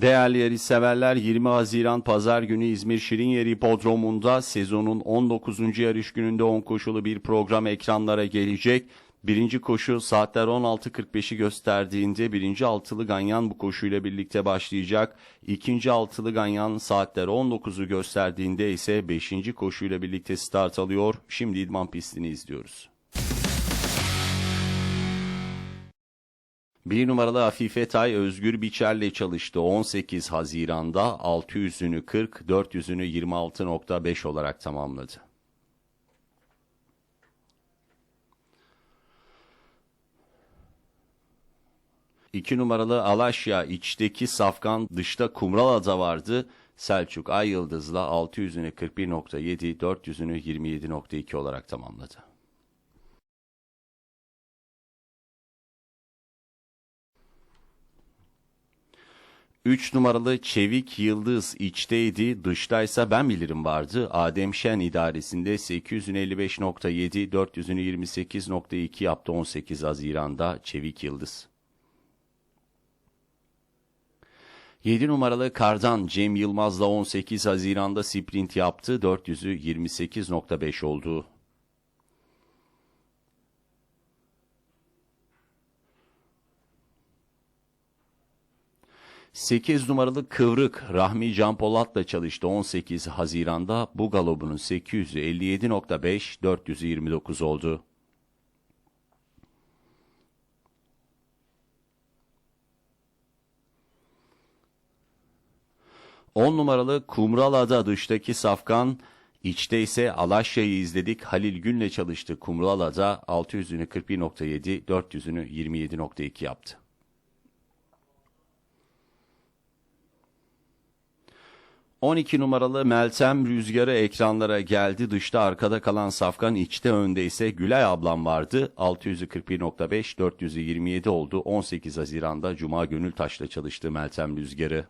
Değerli yarış severler 20 Haziran Pazar günü İzmir Şirinyeri Hipodromu'nda sezonun 19. yarış gününde 10 koşulu bir program ekranlara gelecek. Birinci koşu saatler 16.45'i gösterdiğinde birinci altılı ganyan bu koşuyla birlikte başlayacak. İkinci altılı ganyan saatler 19'u gösterdiğinde ise beşinci koşuyla birlikte start alıyor. Şimdi idman pistini izliyoruz. Bir numaralı Afife Tay Özgür Biçer'le çalıştı. 18 Haziran'da 600'ünü 40, 400'ünü 26.5 olarak tamamladı. İki numaralı Alaşya içteki safkan dışta Kumralada vardı. Selçuk Ay Yıldız'la 600'ünü 41.7, 400'ünü 27.2 olarak tamamladı. 3 numaralı Çevik Yıldız içteydi, dıştaysa ben bilirim vardı. Adem Şen idaresinde 855.7, 400'ünü 28.2 yaptı 18 Haziran'da Çevik Yıldız. 7 numaralı Kardan Cem Yılmaz'la 18 Haziran'da sprint yaptı. 400'ü 28.5 oldu. 8 numaralı Kıvrık Rahmi Can Polat'la çalıştı 18 Haziran'da. Bu galobunun 857.5 429 oldu. On numaralı Kumralada dıştaki safkan, içte ise Alaşya'yı izledik. Halil Gün'le çalıştı Kumralada 600'ünü 41.7, 400'ünü 27.2 yaptı. 12 numaralı Meltem Rüzgarı ekranlara geldi. Dışta arkada kalan Safkan içte önde ise Gülay ablam vardı. 641.5 427 oldu. 18 Haziran'da Cuma Gönül Taş'la çalıştı Meltem Rüzgarı.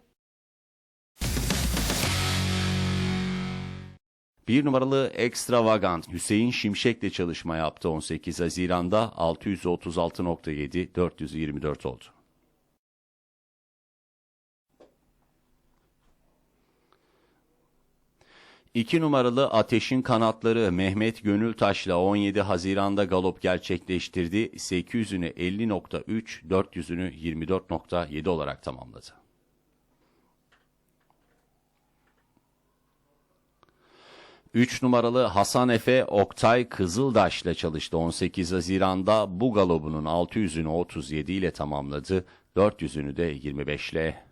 Bir numaralı Extravagant Hüseyin Şimşek'le çalışma yaptı 18 Haziran'da 636.7 424 oldu. 2 numaralı Ateşin Kanatları Mehmet Gönültaş'la 17 Haziran'da galop gerçekleştirdi. 800'ünü 50.3, 400'ünü 24.7 olarak tamamladı. Üç numaralı Hasan Efe Oktay Kızıldaş'la çalıştı 18 Haziran'da. Bu galobunun 600'ünü 37 ile tamamladı. 400'ünü de 25 ile.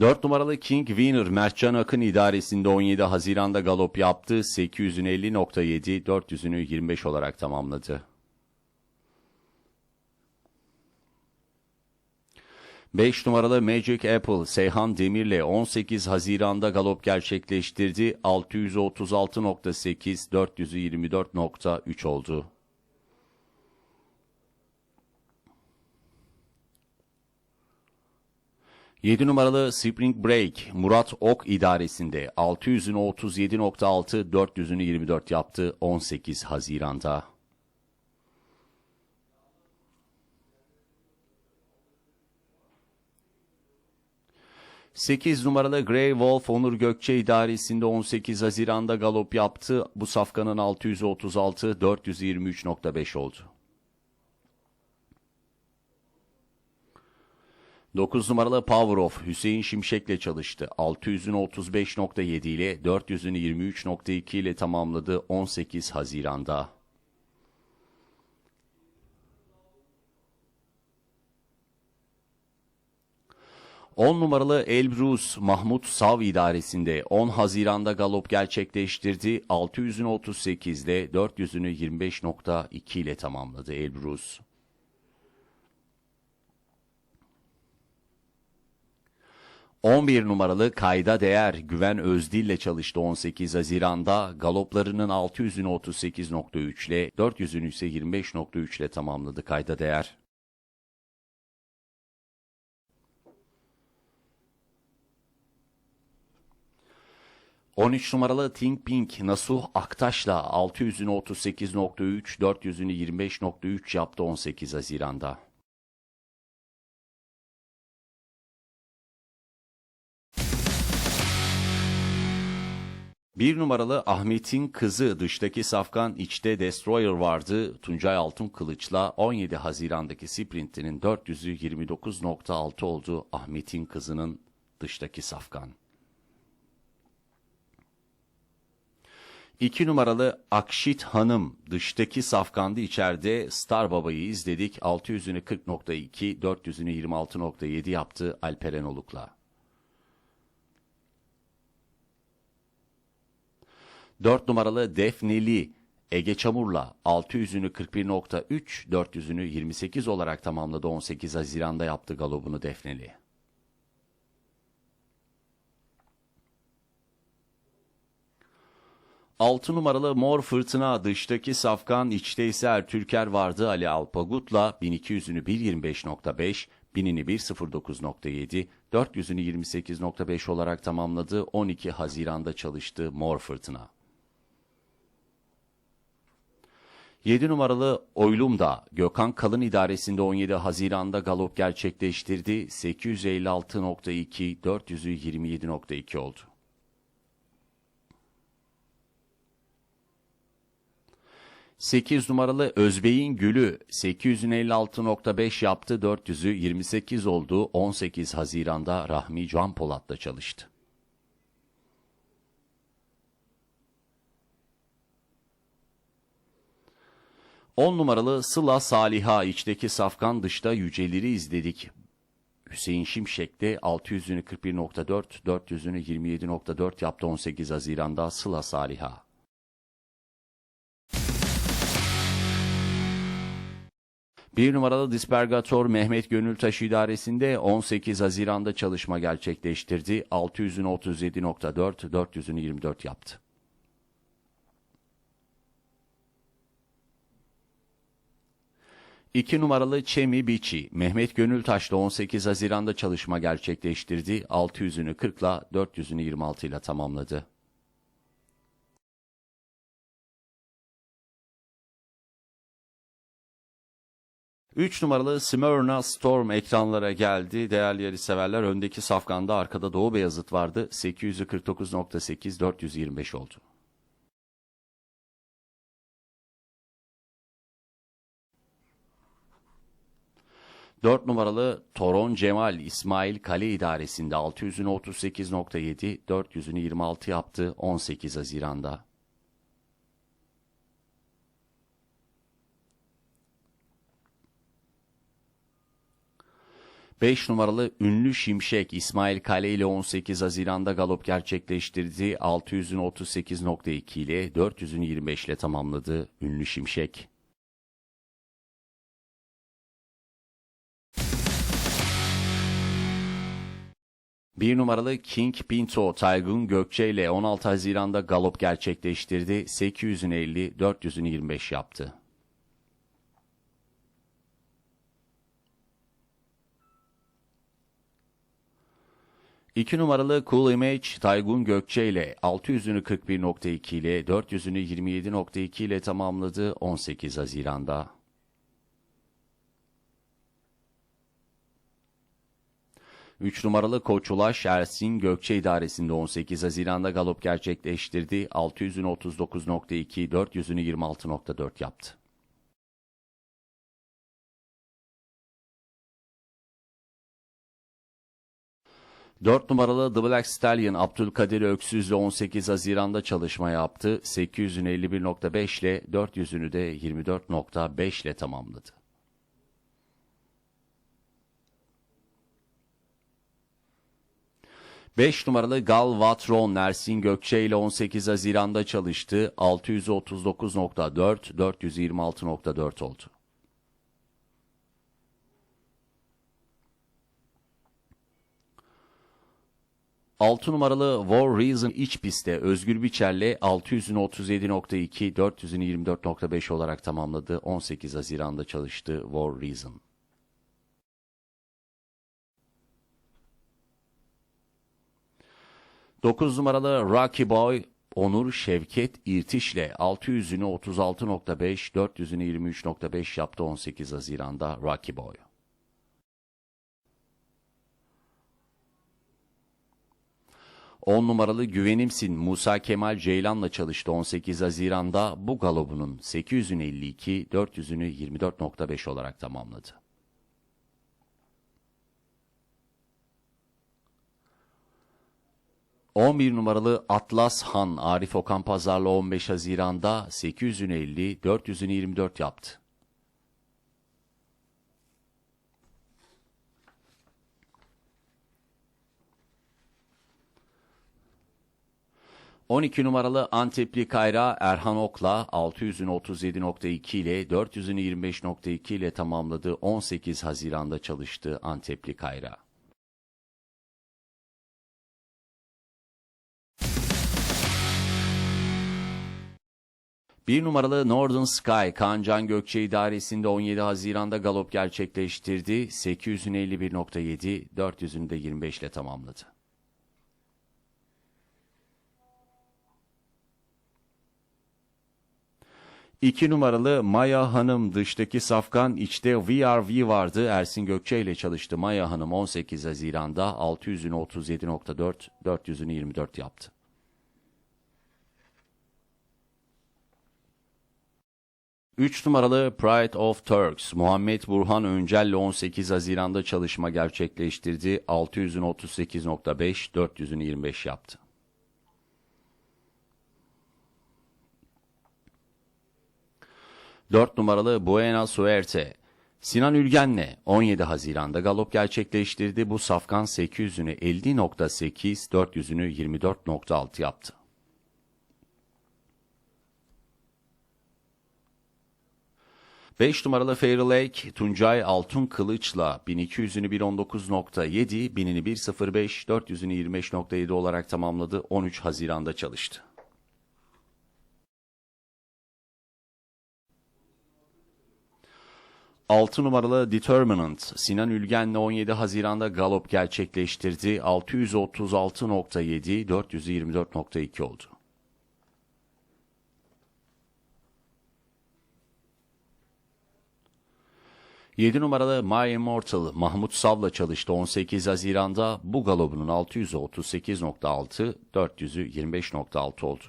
4 numaralı King Winner Mertcan Akın idaresinde 17 Haziran'da galop yaptı. 850.7, 400'ünü 25 olarak tamamladı. Beş numaralı Magic Apple Seyhan Demir'le 18 Haziran'da galop gerçekleştirdi. 636.8, 424.3 oldu. 7 numaralı Spring Break Murat Ok idaresinde 600'ünü 37.6, 400'ünü 24 yaptı 18 Haziran'da. Sekiz numaralı Grey Wolf Onur Gökçe idaresinde 18 Haziran'da galop yaptı. Bu safkanın 636, 423.5 oldu. 9 numaralı Power of Hüseyin Şimşek'le çalıştı. 600'ünü 35.7 ile 400'ünü 23.2 ile tamamladı 18 Haziran'da. On numaralı Elbrus Mahmut Sav idaresinde 10 Haziran'da galop gerçekleştirdi. 600'ünü 38 ile 400'ünü 25.2 ile tamamladı Elbrus. 11 numaralı kayda değer Güven Özdil ile çalıştı 18 Haziran'da. Galoplarının 600'ünü 38.3 ile 400'ünü ise 25.3 ile tamamladı kayda değer. 13 numaralı Think Pink Nasuh Aktaş'la 600'ünü 38.3, 400'ünü 25.3 yaptı 18 Haziran'da. Bir numaralı Ahmet'in kızı dıştaki safkan içte Destroyer vardı. Tuncay Altın Kılıç'la 17 Haziran'daki sprintinin 400'ü 29.6 oldu Ahmet'in kızının dıştaki safkan. 2 numaralı Akşit Hanım dıştaki safkandı içeride Star Baba'yı izledik. 600'ünü 40.2, 400'ünü 26.7 yaptı Alperen Oluk'la. 4 numaralı Defneli Ege Çamur'la 600'ünü 41.3, 400'ünü 28 olarak tamamladı 18 Haziran'da yaptı galobunu Defneli. Altı numaralı Mor Fırtına dıştaki safkan içte ise Ertürker vardı Ali Alpagut'la 1200'ünü 1.25.5, 1000'ini 1.09.7, 400'ünü 28.5 olarak tamamladı 12 Haziran'da çalıştı Mor Fırtına. 7 numaralı Oylum da Gökhan Kalın idaresinde 17 Haziran'da galop gerçekleştirdi. 856.2, 400'ü 27.2 oldu. Sekiz numaralı Özbey'in Gülü 856.5 yaptı 400'ü 28 oldu 18 Haziran'da Rahmi Can Polat'la çalıştı. 10 numaralı Sıla Saliha içteki safkan dışta yüceleri izledik. Hüseyin Şimşek'te 600'ünü 41.4, 400'ünü 27.4 yaptı 18 Haziran'da Sıla Saliha. Bir numaralı Dispergator Mehmet Gönültaş idaresinde 18 Haziran'da çalışma gerçekleştirdi. 600'ünü 37.4, 400'ünü 24 yaptı. 2 numaralı Çemi Biçi, Mehmet Gönültaş'la 18 Haziran'da çalışma gerçekleştirdi. 600'ünü 40 ile 400'ünü 26 ile tamamladı. Üç numaralı Smyrna Storm ekranlara geldi. Değerli yarış severler öndeki safkanda arkada Doğu Beyazıt vardı. 849.8 425 oldu. 4 numaralı Toron Cemal İsmail Kale idaresinde 600'ünü 38.7, 400'ünü 26 yaptı 18 Haziran'da. Beş numaralı ünlü Şimşek İsmail Kale ile 18 Haziran'da galop gerçekleştirdi. 600'ün 38.2 ile 400'ün 25 ile tamamladı ünlü Şimşek. Bir numaralı King Pinto Taygun Gökçe ile 16 Haziran'da galop gerçekleştirdi. 800'ünü 50, 400'ünü 25 yaptı. İki numaralı Cool Image Taygun Gökçe ile 600'ünü 41.2 ile 400'ünü 27.2 ile tamamladı 18 Haziran'da. 3 numaralı Koç Ulaş Ersin Gökçe idaresinde 18 Haziran'da galop gerçekleştirdi. 600'ünü 39.2, 400'ünü 26.4 yaptı. Dört numaralı The Black Stallion Abdülkadir Öksüz'le 18 Haziran'da çalışma yaptı. 800'ünü 51.5 ile 400'ünü de 24.5 ile tamamladı. 5 numaralı Gal Vatron Ersin Gökçe ile 18 Haziran'da çalıştı. 639.4, 426.4 oldu. Altı numaralı War Reason iç pistte Özgür Biçer'le 600'ünü 37.2, 400'ünü 24.5 olarak tamamladı. 18 Haziran'da çalıştı War Reason. 9 numaralı Rocky Boy Onur Şevket İrtiş'le 600'ünü 36.5, 400'ünü 23.5 yaptı 18 Haziran'da Rocky Boy. On numaralı Güvenimsin Musa Kemal Ceylan'la çalıştı 18 Haziran'da bu galobunun 800'ünü 52, 400'ünü 24.5 olarak tamamladı. 11 numaralı Atlas Han Arif Okan Pazarlı 15 Haziran'da 800'ünü 50, 400'ünü 24 yaptı. ...12 numaralı Antepli Kayra Erhan Ok'la 600'ünü 37.2 ile 400'ünü 25.2 ile tamamladı. 18 Haziran'da çalıştı Antepli Kayra. Bir numaralı Northern Sky Kaan Can Gökçe idaresinde 17 Haziran'da galop gerçekleştirdi. 851.7, 400'ünü de 25 ile tamamladı. İki numaralı Maya Hanım dıştaki safkan içte VRV vardı. Ersin Gökçe ile çalıştı. Maya Hanım 18 Haziran'da 600'ünü 37.4, 400'ünü 24 yaptı. 3 numaralı Pride of Turks, Muhammed Burhan Öncel ile 18 Haziran'da çalışma gerçekleştirdi. 600'ün 38.5, 400'ün 25 yaptı. Dört numaralı Buena Suerte, Sinan Ülgen'le 17 Haziran'da galop gerçekleştirdi. Bu safkan 800'ünü 50.8, 400'ünü 24.6 yaptı. 5 numaralı Fair Lake Tuncay Altun Kılıç'la 1200'ünü 1.19.7, 1000'ini 1.05, 400'ünü 25.7 olarak tamamladı. 13 Haziran'da çalıştı. Altı numaralı Determinant Sinan Ülgen'le 17 Haziran'da galop gerçekleştirdi. 636.7, 424.2 oldu. 7 numaralı My Immortal Mahmut Sav'la çalıştı 18 Haziran'da. Bu galobunun 600'ü 38.6, 400'ü 25.6 oldu.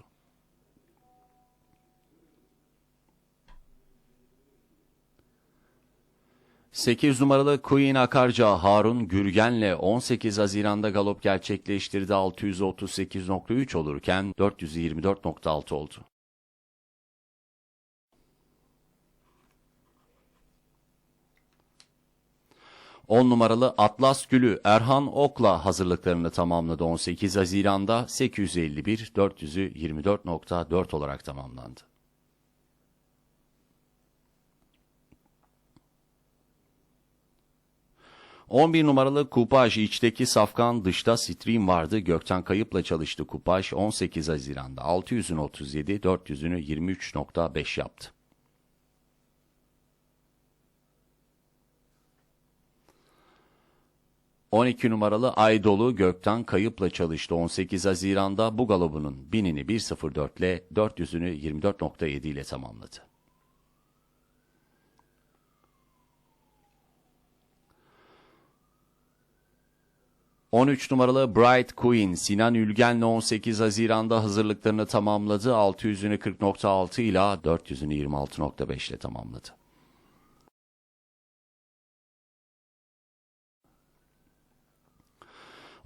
Sekiz numaralı Queen Akarca Harun Gürgen'le 18 Haziran'da galop gerçekleştirdi 638.3 olurken 424.6 oldu. 10 numaralı Atlas Gülü Erhan Ok'la hazırlıklarını tamamladı 18 Haziran'da 851 400'ü 24.4 olarak tamamlandı. ...11 numaralı Kupaj içteki safkan dışta Stream vardı. Gökten Kayıp'la çalıştı Kupaj 18 Haziran'da 600'ün 37, 400'ünü 23.5 yaptı. 12 numaralı Aydolu Gökten kayıpla çalıştı 18 Haziran'da bu galobunun 1000'ini 1.04 ile 400'ünü 24.7 ile tamamladı. ...13 numaralı Bright Queen Sinan Ülgen'le 18 Haziran'da hazırlıklarını tamamladı. 600'ünü 40.6 ile 400'ünü 26.5 ile tamamladı.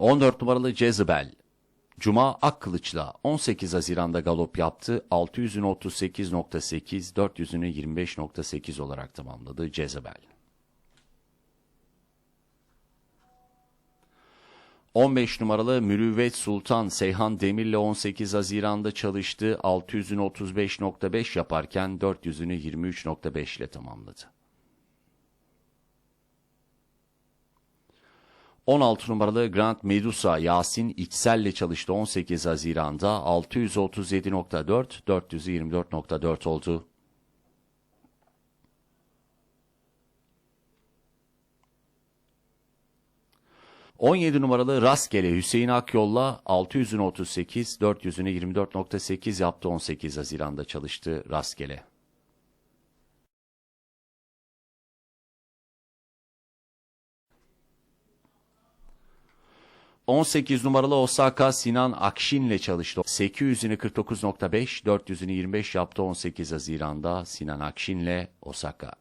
14 numaralı Jezebel. Cuma Akkılıç'la 18 Haziran'da galop yaptı. 600'ünü 38.8, 400'ünü 25.8 olarak tamamladı Jezebel. 15 numaralı Mürüvvet Sultan Seyhan Demir'le 18 Haziran'da çalıştı. 600'ünü 35.5 yaparken 400'ünü 23.5 ile tamamladı. 16 numaralı Grand Medusa Yasin İçsel'le çalıştı 18 Haziran'da 637.4, 424.4 oldu. 17 numaralı Rastgele Hüseyin Akyol'la 600'ünü 38, 400'ünü 24.8 yaptı 18 Haziran'da çalıştı Rastgele. 18 numaralı Osaka Sinan Akşin ile çalıştı. 800'ünü 49.5, 400'ünü 25 yaptı 18 Haziran'da Sinan Akşin ile Osaka.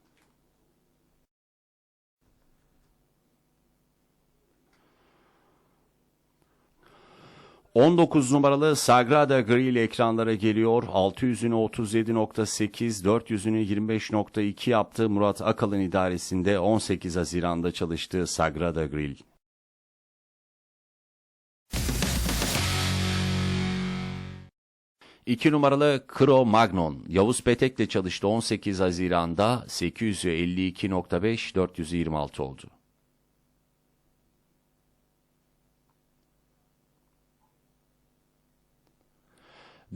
...19 numaralı Sagrada Grill ekranlara geliyor. 600'ünü 37.8, 400'ünü 25.2 yaptı. Murat Akalın idaresinde 18 Haziran'da çalıştığı Sagrada Grill. 2 numaralı Kro Magnon Yavuz Petek'le çalıştı 18 Haziran'da 852.5 426 oldu.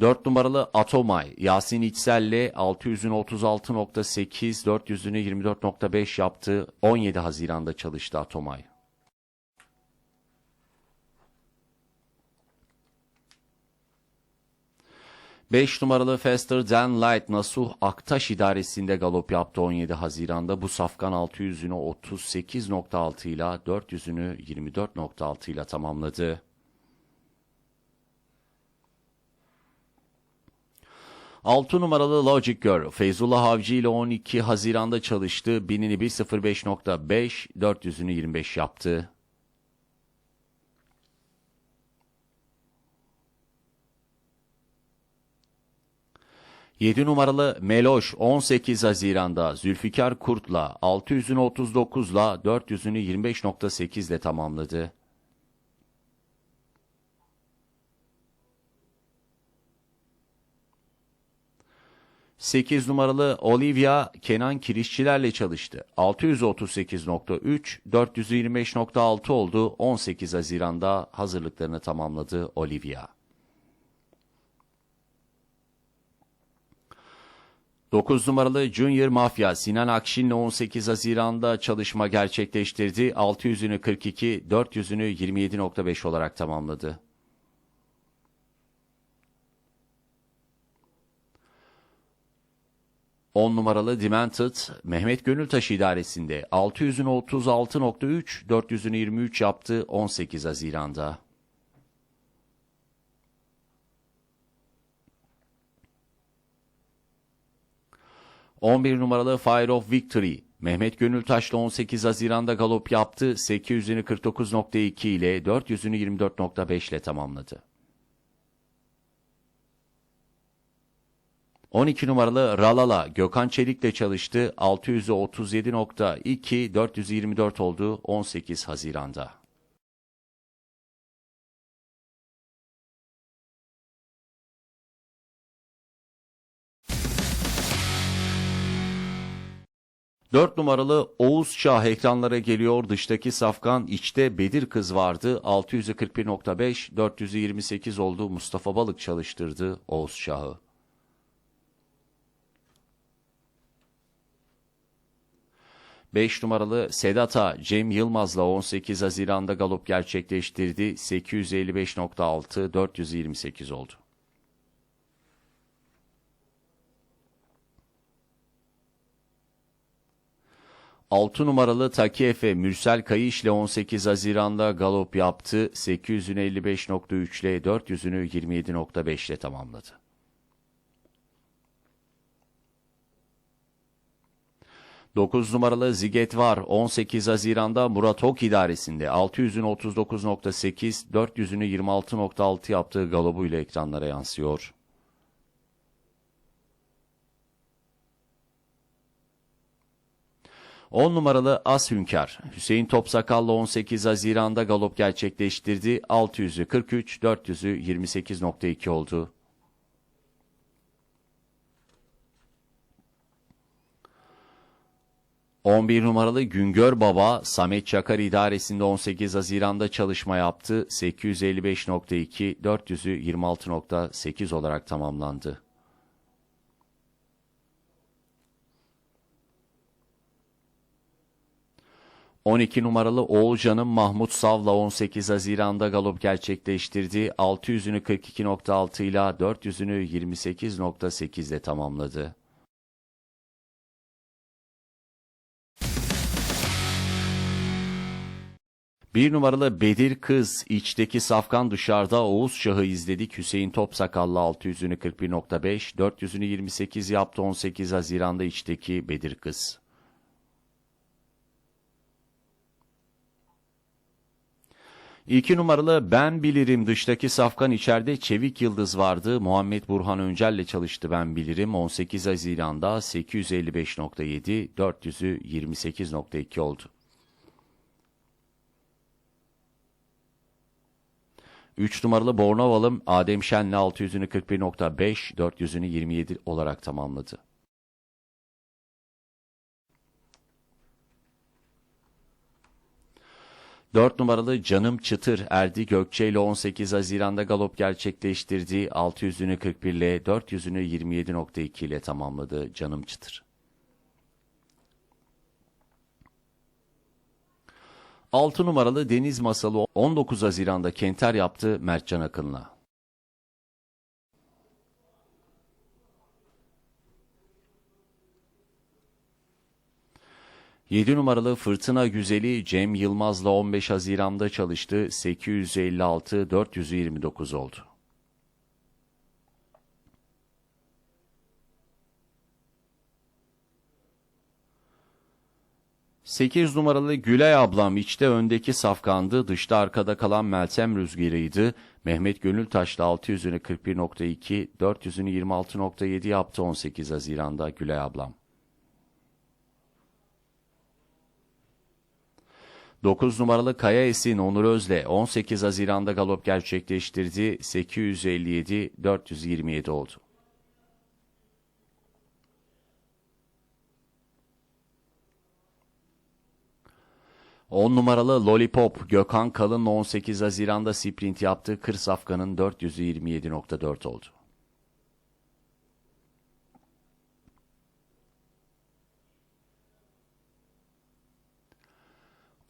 Dört numaralı Atomay Yasin İçsel'le 600'ün 36.8 400'ünü 24.5 yaptı 17 Haziran'da çalıştı Atomay. 5 numaralı Faster Than Light Nasuh Aktaş idaresinde galop yaptı 17 Haziran'da. Bu safkan 600'ünü 38.6 ile 400'ünü 24.6 ile tamamladı. Altı numaralı Logic Girl, Feyzullah Avcı ile 12 Haziran'da çalıştı. Binini 1.05.5, 400'ünü 25 yaptı. 7 numaralı Meloş 18 Haziran'da Zülfikar Kurt'la 600'ünü 39'la 400'ünü 25.8 ile tamamladı. Sekiz numaralı Olivia Kenan Kirişçilerle çalıştı. 638.3, 425.6 oldu. 18 Haziran'da hazırlıklarını tamamladı Olivia. 9 numaralı Junior Mafya Sinan Akşin'le 18 Haziran'da çalışma gerçekleştirdi. 600'ünü 42, 400'ünü 27.5 olarak tamamladı. On numaralı Demented, Mehmet Gönültaş idaresinde 600'ünü 36.3, 400'ünü 23 yaptı 18 Haziran'da. 11 numaralı Fire of Victory. Mehmet Gönültaş'la 18 Haziran'da galop yaptı. 800'ünü 49.2 ile 400'ünü 24.5 ile tamamladı. 12 numaralı Ralala Gökhan Çelik'le çalıştı. 600'ü 37.2, 424 oldu 18 Haziran'da. 4 numaralı Oğuz Şah ekranlara geliyor. Dıştaki safkan içte Bedir kız vardı. 641.5, 428 oldu. Mustafa Balık çalıştırdı Oğuz Şah'ı. Beş numaralı Sedata Cem Yılmaz'la 18 Haziran'da galop gerçekleştirdi. 855.6, 428 oldu. 6 numaralı Takiyefe Mürsel Kayış ile 18 Haziran'da galop yaptı. 855.3 ile 400'ünü 27.5 ile tamamladı. Dokuz numaralı Ziget var. 18 Haziran'da Murat Ok idaresinde 600'ünü 39.8, 400'ünü 26.6 yaptığı galobuyla ekranlara yansıyor. 10 numaralı As Hünkar, Hüseyin Topsakallı 18 Haziran'da galop gerçekleştirdi. 600'ü 43, 400'ü 28.2 oldu. ...11 numaralı Güngör Baba, Samet Çakar idaresinde 18 Haziran'da çalışma yaptı. 855.2, 400'ü 26.8 olarak tamamlandı. 12 numaralı Oğulcan'ın Mahmut Sav'la 18 Haziran'da galop gerçekleştirdi. 600'ünü 42.6 ile 400'ünü 28.8 ile tamamladı. Bir numaralı Bedir Kız, içteki safkan dışarıda Oğuz Şah'ı izledik. Hüseyin Topsakallı 600'ünü 41.5, 400'ünü 28 yaptı 18 Haziran'da içteki Bedir Kız. İki numaralı Ben Bilirim dıştaki safkan içeride Çevik Yıldız vardı. Muhammed Burhan Öncel'le çalıştı Ben Bilirim. 18 Haziran'da 855.7, 400'ü 28.2 oldu. 3 numaralı Bornovalım Adem Şen'le 600'ünü 41.5, 400'ünü 27 olarak tamamladı. Dört numaralı Canım Çıtır Erdi Gökçe ile 18 Haziran'da galop gerçekleştirdiği 600'ünü 41 ile 400'ünü 27.2 ile tamamladı Canım Çıtır. 6 numaralı Deniz Masalı 19 Haziran'da Kenter yaptı Mertcan Akın'la. Yedi numaralı Fırtına Güzeli Cem Yılmaz'la 15 Haziran'da çalıştı. 856 429 oldu. 8 numaralı Gülay ablam içte öndeki safkandı, dışta arkada kalan Meltem Rüzgarı'ydı. Mehmet Gönültaş'la 600'ünü 41.2, 400'ünü 26.7 yaptı 18 Haziran'da Gülay ablam. 9 numaralı Kaya Esin Onur Özle 18 Haziran'da galop gerçekleştirdi. 857 427 oldu. 10 numaralı Lollipop Gökhan Kalın 18 Haziran'da sprint yaptı. Kır Safkan'ın 427.4 oldu.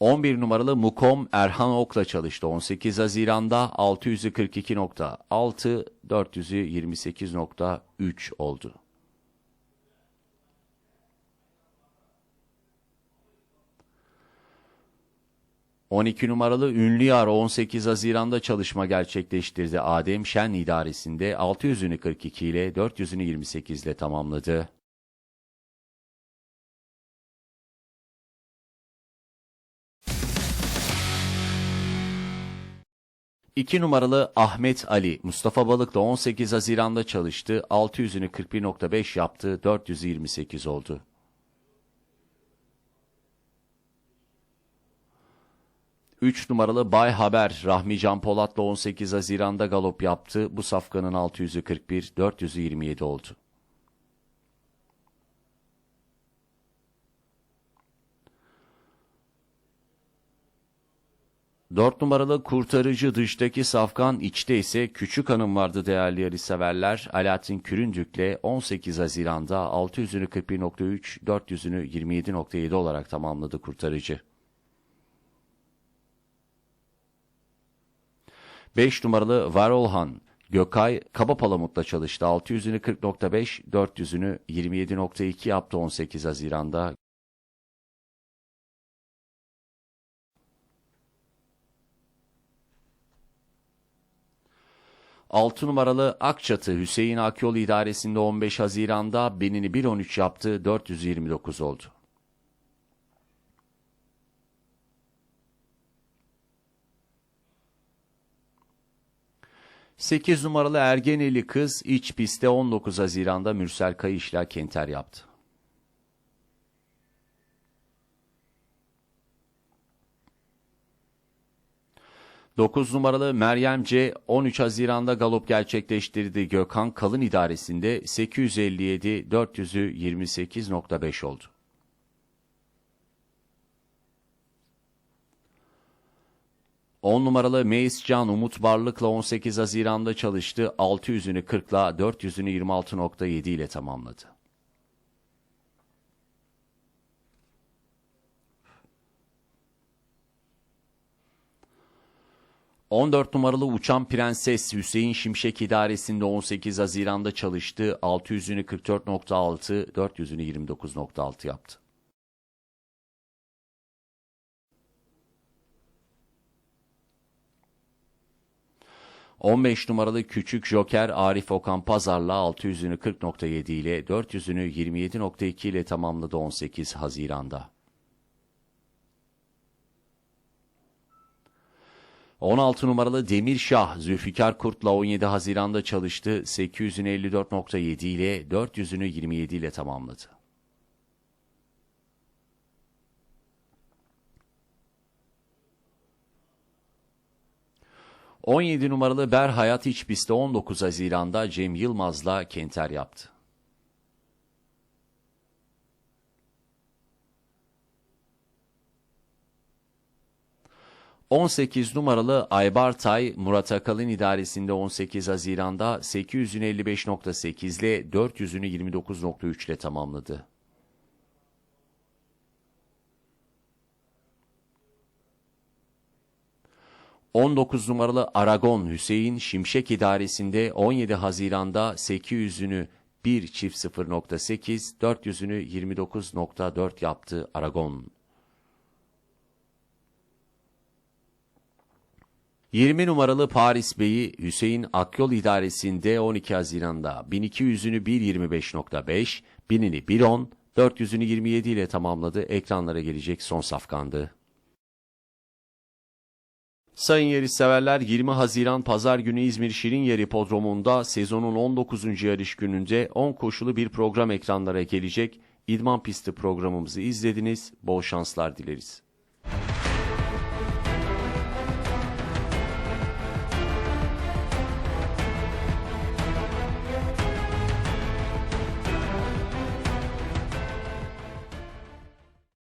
...11 numaralı Mukom Erhan Ok'la çalıştı. 18 Haziran'da 642.6, 428.3 oldu. 12 numaralı Ünlü Yar 18 Haziran'da çalışma gerçekleştirdi. Adem Şen idaresinde 600'ünü 42 ile 400'ünü 28 ile tamamladı. İki numaralı Ahmet Ali, Mustafa Balık'la 18 Haziran'da çalıştı. 600'ünü 41.5 yaptı, 428 oldu. 3 numaralı Bay Haber Rahmi Can Polat'la 18 Haziran'da galop yaptı. Bu safkanın 600'ü 41, 400'ü 27 oldu. Dört numaralı kurtarıcı dıştaki safkan içte ise küçük hanım vardı değerli yarışseverler. Alaaddin Küründük'le 18 Haziran'da 600'ünü 41.3, 400'ünü 27.7 olarak tamamladı kurtarıcı. 5 numaralı Varolhan Gökay Kabapalamut'la çalıştı. 600'ünü 40.5, 400'ünü 27.2 yaptı 18 Haziran'da. Altı numaralı Akçatı Hüseyin Akyol idaresinde 15 Haziran'da benini 1.13 yaptı 429 oldu. 8 numaralı Ergeneli kız iç pistte 19 Haziran'da Mürsel Kayış'la Kenter yaptı. Dokuz numaralı Meryem C 13 Haziran'da galop gerçekleştirdi. Gökhan Kalın idaresinde 857 400'ü 28.5 oldu. 10 numaralı Meis Can Umut Varlık'la 18 Haziran'da çalıştı. 600'ünü 40'la 400'ünü 26.7 ile tamamladı. 14 numaralı Uçan Prenses Hüseyin Şimşek idaresinde 18 Haziran'da çalıştı. 600'ünü 44.6, 400'ünü 29.6 yaptı. 15 numaralı Küçük Joker Arif Okan Pazar'la 600'ünü 40.7 ile 400'ünü 27.2 ile tamamladı 18 Haziran'da. 16 numaralı Demir Şah Zülfikar Kurt'la 17 Haziran'da çalıştı. 800'ünü 54.7 ile 400'ünü 27 ile tamamladı. 17 numaralı Ber Hayat İç pistte 19 Haziran'da Cem Yılmaz'la Kenter yaptı. ...18 numaralı Aybartay Murat Akalın idaresinde 18 Haziran'da 800'ünü 55.8 ile 400'ünü 29.3 ile tamamladı. 19 numaralı Aragon Hüseyin Şimşek idaresinde 17 Haziran'da 800'ünü 1 çift 0.8, 400'ünü 29.4 yaptı Aragon. 20 numaralı Paris Bey'i Hüseyin Akyol idaresinde 12 Haziran'da 1200'ünü 1.25.5, 1000'ini 1.10, 400'ünü 27 ile tamamladı. Ekranlara gelecek son safkandı. Sayın yarış severler 20 Haziran Pazar günü İzmir Şirinyeri Podromu'nda sezonun 19. yarış gününde 10 koşulu bir program ekranlara gelecek. İdman pisti programımızı izlediniz. Bol şanslar dileriz.